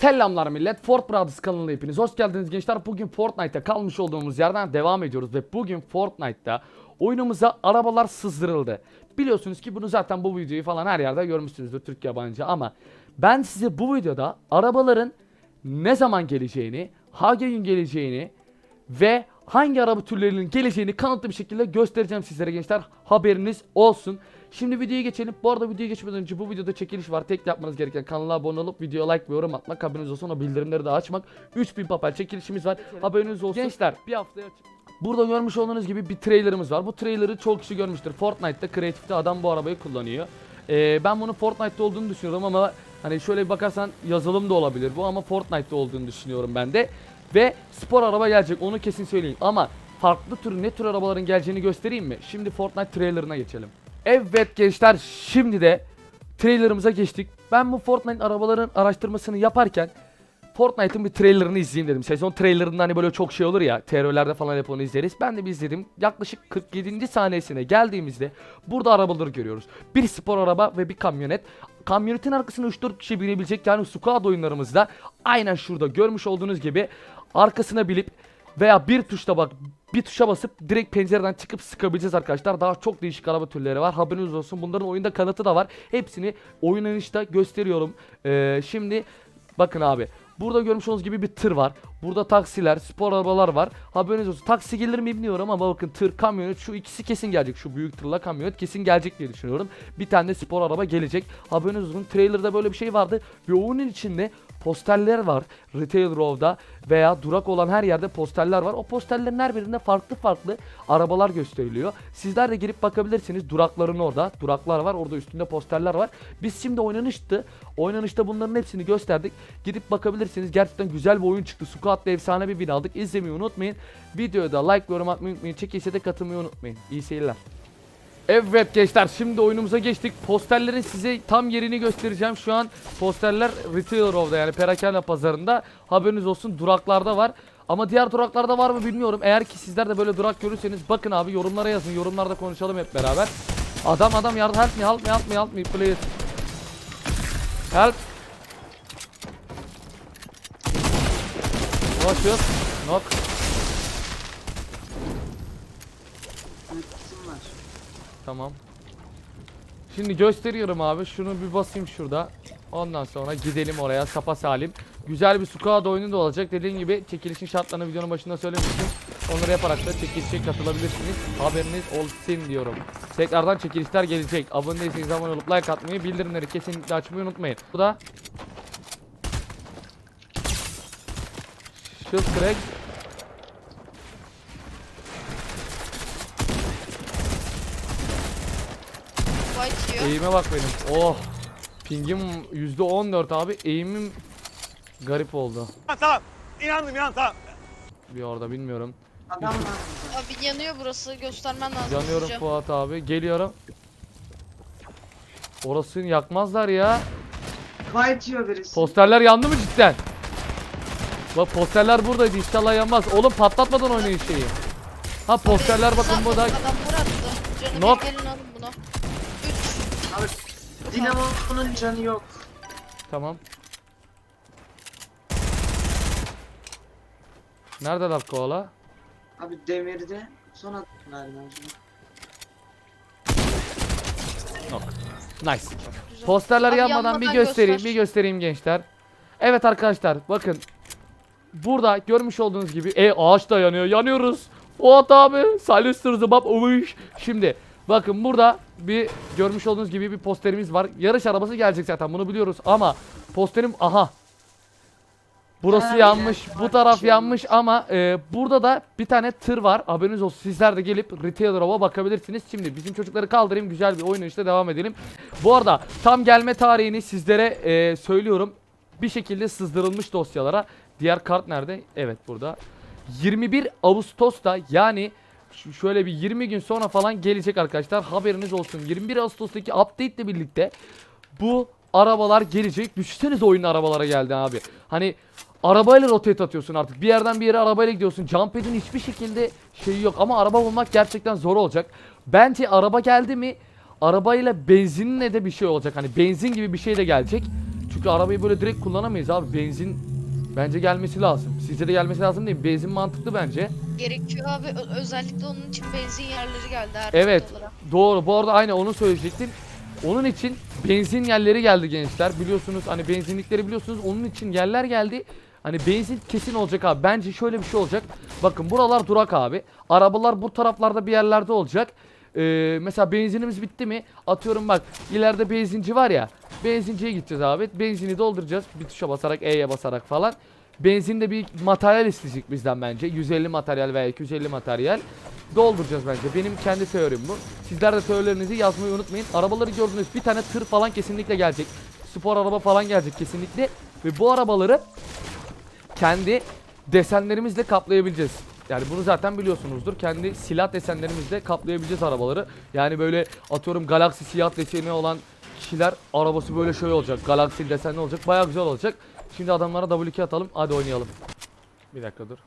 Selamlar millet. Fort Brothers kanalına hepiniz hoş geldiniz gençler. Bugün Fortnite'ta kalmış olduğumuz yerden devam ediyoruz ve bugün Fortnite'ta oyunumuza arabalar sızdırıldı. Biliyorsunuz ki bunu zaten bu videoyu falan her yerde görmüşsünüzdür Türk yabancı ama ben size bu videoda arabaların ne zaman geleceğini, hangi gün geleceğini ve hangi araba türlerinin geleceğini kanıtlı bir şekilde göstereceğim sizlere gençler. Haberiniz olsun. Şimdi videoya geçelim. Bu arada videoya geçmeden önce bu videoda çekiliş var. Tek yapmanız gereken kanala abone olup videoya like ve yorum atmak. Haberiniz olsun. O bildirimleri de açmak. 3000 papel çekilişimiz var. Haberiniz olsun. Gençler bir haftaya Burada görmüş olduğunuz gibi bir trailerımız var. Bu trailerı çok kişi görmüştür. Fortnite'ta Creative'de adam bu arabayı kullanıyor. Ee, ben bunun Fortnite'ta olduğunu düşünüyorum ama hani şöyle bir bakarsan yazılım da olabilir bu ama Fortnite'ta olduğunu düşünüyorum ben de. Ve spor araba gelecek onu kesin söyleyeyim ama farklı tür ne tür arabaların geleceğini göstereyim mi? Şimdi Fortnite trailerına geçelim. Evet gençler şimdi de trailerımıza geçtik. Ben bu Fortnite arabaların araştırmasını yaparken Fortnite'ın bir trailerını izleyeyim dedim. Sezon trailerında hani böyle çok şey olur ya. TR'lerde falan hep onu izleriz. Ben de bir izledim. Yaklaşık 47. saniyesine geldiğimizde burada arabaları görüyoruz. Bir spor araba ve bir kamyonet. Kamyonetin arkasına 3-4 kişi binebilecek yani squad oyunlarımızda aynen şurada görmüş olduğunuz gibi arkasına bilip veya bir tuşla bak bir tuşa basıp direkt pencereden çıkıp sıkabileceğiz arkadaşlar. Daha çok değişik araba türleri var. Haberiniz olsun. Bunların oyunda kanıtı da var. Hepsini oynanışta gösteriyorum. Ee, şimdi bakın abi. Burada görmüş olduğunuz gibi bir tır var. Burada taksiler, spor arabalar var. Haberiniz olsun. Taksi gelir mi bilmiyorum ama bakın tır, kamyonet şu ikisi kesin gelecek. Şu büyük tırla kamyonet kesin gelecek diye düşünüyorum. Bir tane de spor araba gelecek. Haberiniz olsun. Trailer'da böyle bir şey vardı ve onun içinde posterler var. Retail Row'da veya durak olan her yerde posterler var. O posterlerin her birinde farklı farklı arabalar gösteriliyor. Sizler de girip bakabilirsiniz. Durakların orada. Duraklar var. Orada üstünde posterler var. Biz şimdi oynanıştı. Oynanışta bunların hepsini gösterdik. Gidip bakabilirsiniz. Gerçekten güzel bir oyun çıktı. Squad'la efsane bir win aldık. İzlemeyi unutmayın. Videoya da like, yorum atmayı unutmayın. Çekilse de katılmayı unutmayın. İyi seyirler. Evet gençler şimdi oyunumuza geçtik. Posterlerin size tam yerini göstereceğim. Şu an posterler Retail Row'da yani perakende pazarında. Haberiniz olsun duraklarda var. Ama diğer duraklarda var mı bilmiyorum. Eğer ki sizler de böyle durak görürseniz bakın abi yorumlara yazın. Yorumlarda konuşalım hep beraber. Adam adam yardım help me help me help me help me please. Help. Ulaşıyoruz. Knock. Kim var? Tamam. Şimdi gösteriyorum abi. Şunu bir basayım şurada. Ondan sonra gidelim oraya sapa salim. Güzel bir squad oyunu da olacak. Dediğim gibi çekilişin şartlarını videonun başında söylemiştim. Onları yaparak da çekilişe katılabilirsiniz. Haberiniz olsun diyorum. Tekrardan çekilişler gelecek. Abone değilseniz abone olup like atmayı, bildirimleri kesinlikle açmayı unutmayın. Bu da Shield crack. White yiyor. Eğime bak benim. Oh. Pingim %14 abi. Eğimim garip oldu. Tamam tamam. İnandım inan tamam. Bir orada bilmiyorum. Adam var. Abi yanıyor burası. Göstermen lazım. Yanıyorum hızlıca. Fuat abi. Geliyorum. Orasını yakmazlar ya. White yiyor birisi. Posterler yandı mı cidden? Bak posterler buradaydı inşallah yanmaz. Oğlum patlatmadan oynayın şeyi. Ha posterler bakın burada. Adam vur attı. Canı Nok. bir gelin alın bunu. 3. Abi Dinamo'nun canı yok. Tamam. Neredeler koala? Abi demirde son attım galiba. Nice. Posterler Abi yanmadan bir göstereyim, göster. bir göstereyim gençler. Evet arkadaşlar bakın. Burada görmüş olduğunuz gibi e ağaç da yanıyor. Yanıyoruz. Fuat abi. Salüstür zıbap uvuş. Şimdi bakın burada bir görmüş olduğunuz gibi bir posterimiz var. Yarış arabası gelecek zaten bunu biliyoruz ama posterim aha. Burası Ha, yanmış, bu taraf yanmış ama e, burada da bir tane tır var. Haberiniz olsun. Sizler de gelip Retail Row'a bakabilirsiniz. Şimdi bizim çocukları kaldırayım. Güzel bir oyun işte devam edelim. Bu arada tam gelme tarihini sizlere e, söylüyorum. Bir şekilde sızdırılmış dosyalara. Diğer kart nerede? Evet burada. 21 Ağustos'ta yani şöyle bir 20 gün sonra falan gelecek arkadaşlar. Haberiniz olsun. 21 Ağustos'taki update ile birlikte bu arabalar gelecek. Düşünsenize oyunun arabalara geldi abi. Hani arabayla rotate atıyorsun artık. Bir yerden bir yere arabayla gidiyorsun. Jumpad'in hiçbir şekilde şeyi yok ama araba bulmak gerçekten zor olacak. Bence araba geldi mi arabayla benzinle de bir şey olacak. Hani benzin gibi bir şey de gelecek. Çünkü arabayı böyle direkt kullanamayız abi. Benzin bence gelmesi lazım. Sizce de gelmesi lazım değil mi? Benzin mantıklı bence. Gerekiyor. Ö- özellikle onun için benzin yerleri geldi her Evet. noktalara. Doğru. Bu arada aynı onu söyleyecektim. Onun için benzin yerleri geldi gençler. Biliyorsunuz hani benzinlikleri biliyorsunuz. Onun için yerler geldi. Hani benzin kesin olacak abi. Bence şöyle bir şey olacak. Bakın buralar durak abi. Arabalar bu taraflarda bir yerlerde olacak. Ee, mesela benzinimiz bitti mi? Atıyorum bak ileride benzinci var ya. Benzinciye gideceğiz abi. Benzini dolduracağız. Bir tuşa basarak E'ye basarak falan. Benzinde bir materyal isteyecek bizden bence. 150 materyal veya 250 materyal dolduracağız bence. Benim kendi teorim bu. Sizler de teorilerinizi yazmayı unutmayın. Arabaları gördünüz. Bir tane tır falan kesinlikle gelecek. Spor araba falan gelecek kesinlikle. Ve bu arabaları kendi desenlerimizle kaplayabileceğiz. Yani bunu zaten biliyorsunuzdur. Kendi silah desenlerimizle kaplayabileceğiz arabaları. Yani böyle atıyorum Galaxy siyah deseni olan kişiler arabası böyle şöyle olacak. Galaxy desenli olacak. Baya güzel olacak. Şimdi adamlara W2 atalım. Hadi oynayalım. Bir dakika dur.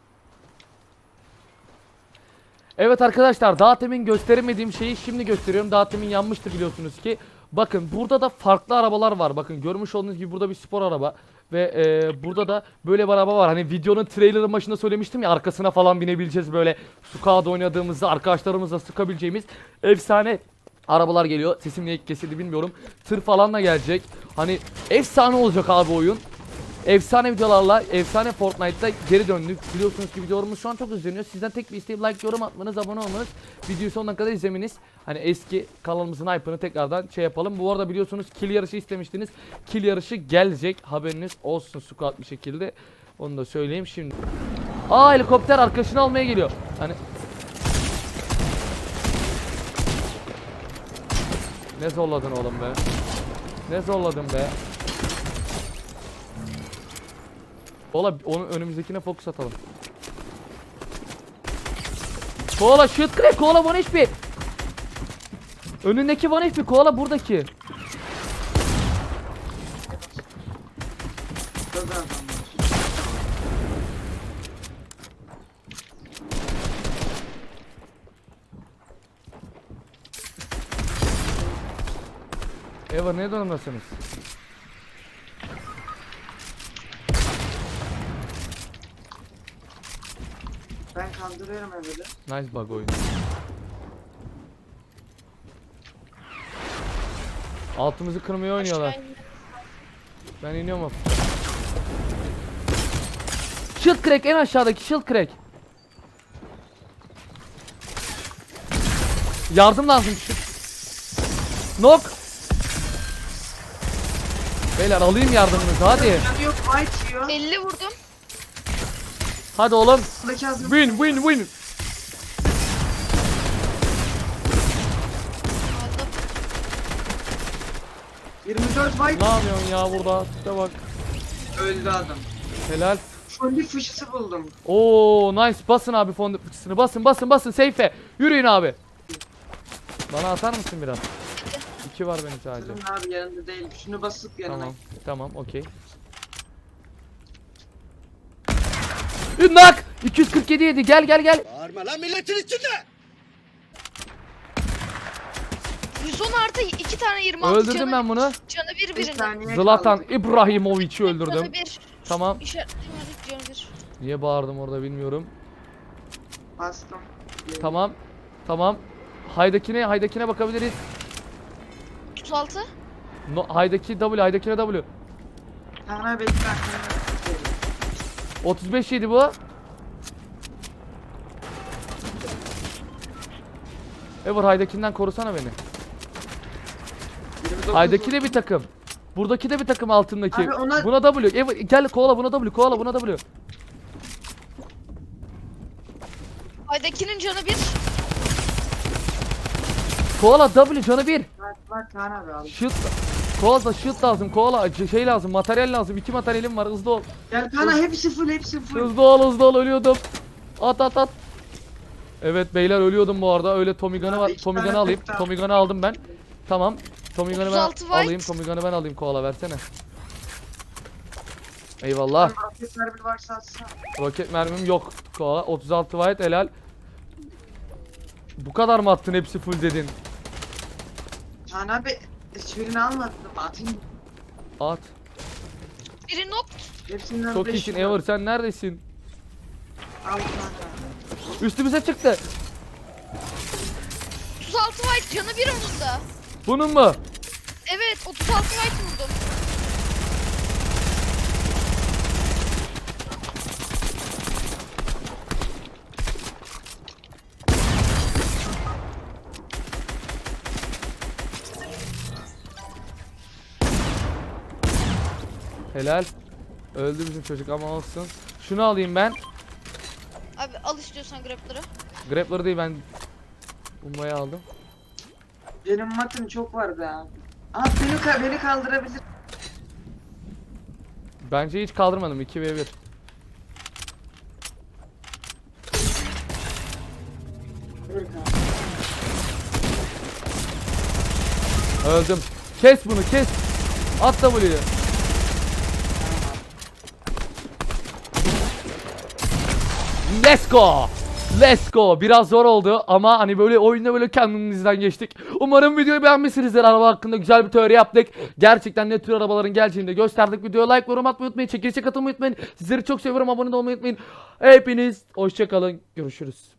Evet arkadaşlar daha temin gösteremediğim şeyi şimdi gösteriyorum. Daha temin yanmıştı biliyorsunuz ki. Bakın burada da farklı arabalar var. Bakın görmüş olduğunuz gibi burada bir spor araba. Ve e, burada da böyle bir araba var. Hani videonun trailerın başında söylemiştim ya arkasına falan binebileceğiz böyle. Suka'da oynadığımızda arkadaşlarımızla sıkabileceğimiz efsane arabalar geliyor. Sesim niye kesildi bilmiyorum. Tır falan da gelecek. Hani efsane olacak abi oyun. Efsane videolarla, efsane Fortnite'da geri döndük. Biliyorsunuz ki videolarımız şu an çok izleniyor. Sizden tek bir isteğim like, yorum atmanız, abone olmanız. Videoyu sonuna kadar izlemeniz. Hani eski kanalımızın hype'ını tekrardan şey yapalım. Bu arada biliyorsunuz kill yarışı istemiştiniz. Kill yarışı gelecek. Haberiniz olsun squat bir şekilde. Onu da söyleyeyim şimdi. Aa helikopter arkadaşını almaya geliyor. Hani Ne zorladın oğlum be? Ne zorladın be? Kola onun önümüzdekine fokus atalım. Kola shoot crack kola one HP. Önündeki one HP kola buradaki. Eva ne durumdasınız? Ben kandırıyorum evde. Nice bug oyun. Altımızı kırmaya oynuyorlar. Ben iniyorum hafiften. Shield crack en aşağıdaki shield crack. Yardım lazım. Şu... Nok. Beyler alayım yardımınızı hadi. Yok white yiyor. 50 vurdum. Hadi oğlum. Win win win. Aldım. 24 white Ne yapıyorsun ya burada? Tipe bak. öldü adam. Helal. Fondip fışısı buldum. Oo nice. Basın abi fondip fıçısını. Basın basın basın. Safe'e. Yürüyün abi. Bana atar mısın biraz? İki var benim sadece. Canım abi yanında değil. Şunu basıp yanına. Tamam. Tamam okey. Ünnak! 247 yedi. Gel gel gel. Bağırma lan milletin içinde. 110 artı 2 tane 26 Öldürdüm canı, ben bunu. Canı bir Bir birine. saniye Zlatan kaldı. İbrahimovic'i öldürdüm. Canı bir. Tamam. Canı bir. Niye bağırdım orada bilmiyorum. Bastım. Tamam. Tamam. Haydakine, haydakine bakabiliriz. 36. No, haydaki W, haydakine W. Sana bekle. Sana 35 yedi bu. Ever haydakinden korusana beni. 29 Haydaki de bir takım. Buradaki de bir takım altındaki. Abi ona- Buna W. Ever gel kovala buna W. Kovala buna W. Aydakinin canı bir. Kovala W canı bir. Var, var Kaan abi al. Shield. Kovala shield lazım. Kovala c- şey lazım. Materyal lazım. İki materyalim var. Hızlı ol. Gel Kaan abi, hepsi full hepsi full. Hızlı ol hızlı ol ölüyordum. At at at. Evet beyler ölüyordum bu arada. Öyle Tommy Gun'ı var. Tommy Gun'ı alayım. Tommy Gun'ı aldım ben. Tamam. Tommy Gun'ı ben 36 white. alayım. Tommy Gun'ı ben alayım. Koala versene. Eyvallah. Roketler bir varsa atsana. Roket mermim yok. Koala 36 white helal. Bu kadar mı attın hepsi full dedin? Kaan abi hiçbirini almadım. Atayım. At. Biri nok. Hepsinden Çok iyisin. Ever sen neredesin? Al. Üstümüze çıktı. 36 white canı bir onun da. Bunun mu? Evet 36 white vurdum. Helal. Öldü bizim çocuk ama olsun. Şunu alayım ben. Abi al istiyorsan grabları. Grappler değil ben Ummayı aldım. Benim matım çok vardı ha. Aa beni, ka- beni kaldırabilir. Bence hiç kaldırmadım 2v1. Dur kanka. Öldüm. Kes bunu kes. At W'yu. Let's go. Let's go. Biraz zor oldu ama hani böyle oyunda böyle kendimizden geçtik. Umarım videoyu beğenmişsinizdir. Araba hakkında güzel bir teori yaptık. Gerçekten ne tür arabaların geleceğini de gösterdik. Videoya like, yorum atmayı unutmayın. Çekilişe katılmayı unutmayın. Sizleri çok seviyorum. Abone olmayı unutmayın. Hepiniz hoşçakalın. Görüşürüz.